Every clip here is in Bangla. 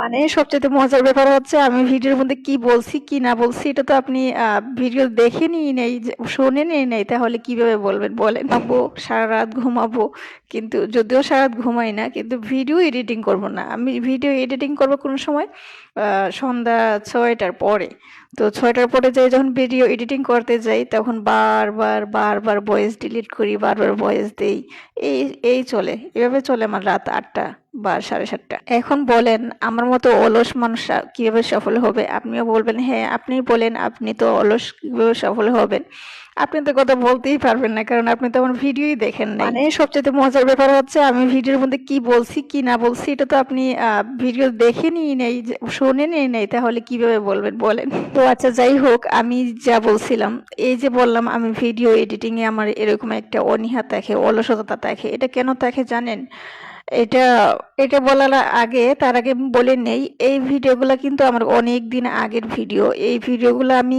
মানে সবচেয়ে মজার ব্যাপার হচ্ছে আমি ভিডিওর মধ্যে কি বলছি, কি না বলছি, এটা তো আপনি ভিডিও দেখেনি নেই শোনেনি নেই, তাহলে কীভাবে বলবেন? বলেন ঘুমাবো সারা রাত ঘুমাবো। কিন্তু যদিও সারা রাত ঘুমাই না, কিন্তু ভিডিও এডিটিং করব না। আমি ভিডিও এডিটিং করব কোনো সময় সন্ধ্যা ছয়টার পরে। তো ছয়টার পরে যাই যখন ভিডিও এডিটিং করতে যাই তখন বারবার বারবার ভয়েস ডিলিট করি বারবার ভয়েস দেই। এই এই চলে এভাবে চলে আমার রাত আটটা বা সাড়ে সাতটা। এখন বলেন আমার মতো অলস মানুষরা কীভাবে সফল হবে? আপনিও বলবেন হ্যাঁ আপনি বলেন আপনি তো অলস কীভাবে সফল হবেন? আপনি তো কথা বলতেই পারবেন না কারণ আপনি তো আমার ভিডিওই দেখেন না মানে সবচেয়ে মজার ব্যাপার হচ্ছে আমি ভিডিওর মধ্যে কি বলছি কি না বলছি এটা তো আপনি ভিডিও দেখেনি নেই যে- শোনেনি নেই তাহলে কীভাবে বলবেন বলেন। তো আচ্ছা যাই হোক, আমি যা বলছিলাম, এই যে বললাম, আমি ভিডিও এডিটিংয়ে আমার এরকম একটা অনীহা থাকে অলসতা থাকে, এটা কেন থাকে জানেন? এটা এটা বলার আগে, তার আগে বলে নেই, এই ভিডিওগুলো কিন্তু আমার অনেক দিন আগের ভিডিও। এই ভিডিওগুলো আমি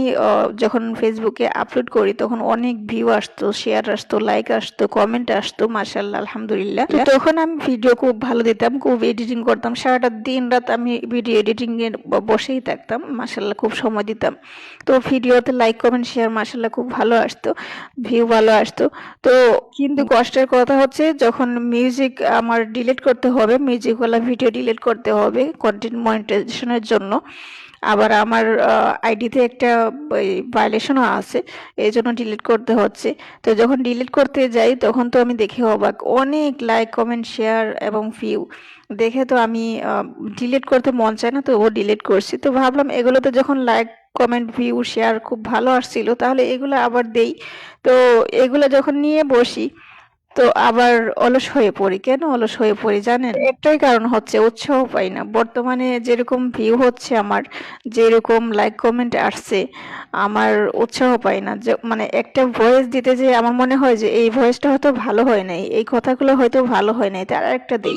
যখন ফেসবুকে আপলোড করি, তখন অনেক ভিউ আসতো শেয়ার আসতো লাইক আসতো কমেন্ট আসতো মাশাল্লাহ আলহামদুলিল্লাহ। তখন আমি ভিডিও খুব ভালো দিতাম, খুব এডিটিং করতাম। সারাটা দিন রাত আমি ভিডিও এডিটিং এর বসেই থাকতাম মাশাল্লাহ খুব সময় দিতাম। তো ভিডিওতে লাইক কমেন্ট শেয়ার মাশাল্লাহ খুব ভালো আসতো ভিউ ভালো আসতো। তো কিন্তু কষ্টের কথা হচ্ছে, যখন মিউজিক আমার ডিলিট করতে হবে মিউজিকওয়ালা ভিডিও ডিলিট করতে হবে কন্টেন্ট মনিটাইজেশনের জন্য। আবার আমার আইডিতে একটা ভাইলেশনও আছে, এই জন্য ডিলিট করতে হচ্ছে। তো যখন ডিলিট করতে যাই, তখন তো আমি দেখে অবাক। অনেক লাইক কমেন্ট শেয়ার এবং ভিউ দেখে তো আমি ডিলিট করতে মন চায় না, তো ও ডিলিট করছি। তো ভাবলাম এগুলোতে যখন লাইক কমেন্ট ভিউ শেয়ার খুব ভালো আসছিল, তাহলে এগুলো আবার দেই। তো এগুলো যখন নিয়ে বসি তো আবার অলস হয়ে পড়ি। কেন অলস হয়ে পড়ি জানেন? একটাই কারণ হচ্ছে উৎসাহ পাই না। বর্তমানে যেরকম ভিউ হচ্ছে আমার যেরকম লাইক কমেন্ট আসছে আমার উৎসাহ পাই না। যে মানে একটা ভয়েস দিতে যে আমার মনে হয় যে এই ভয়েসটা হয়তো ভালো হয় নাই এই কথাগুলো হয়তো ভালো হয় নাই তার একটা দিই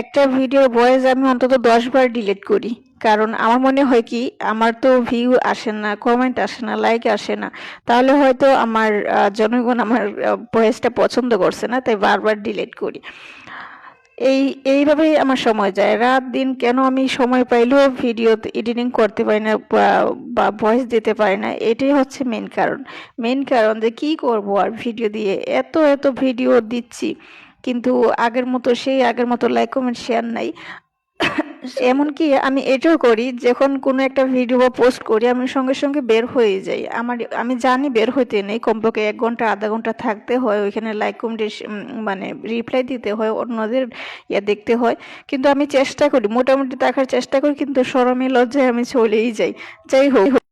একটা ভিডিও ভয়েস আমি অন্তত দশ বার ডিলিট করি। কারণ আমার মনে হয় কি, আমার তো ভিউ আসে না কমেন্ট আসে না লাইক আসে না। তাহলে হয়তো আমার জনগণ আমার ভয়েসটা পছন্দ করছে না, তাই বারবার ডিলিট করি। এই, এইভাবেই আমার সময় যায়। রাত, দিন কেন আমি সময় পাইলেও ভিডিও এডিটিং করতে পারি না বা- ভয়েস দিতে পারি না, এটাই হচ্ছে মেন কারণ। মেন কারণ যে কি করব আর ভিডিও দিয়ে? এত এত ভিডিও দিচ্ছি, কিন্তু আগের মতো সেই আগের মতো লাইক কমেন্ট শেয়ার নাই। এমনকি আমি এটাও করি, যখন কোনো একটা ভিডিও বা পোস্ট করি, আমি সঙ্গে সঙ্গে বের হয়ে যাই। আমার, আমি জানি বের হইতে নেই, কমপক্ষে এক ঘণ্টা, আধা ঘণ্টা থাকতে হয়, ওইখানে লাইক কমেন্ট মানে রিপ্লাই দিতে হয়, অন্যদের ইয়ে দেখতে হয়। কিন্তু আমি চেষ্টা করি, মোটামুটি দেখার চেষ্টা করি, কিন্তু সরমে লজ্জায় আমি চলেই যাই। যাই হোক।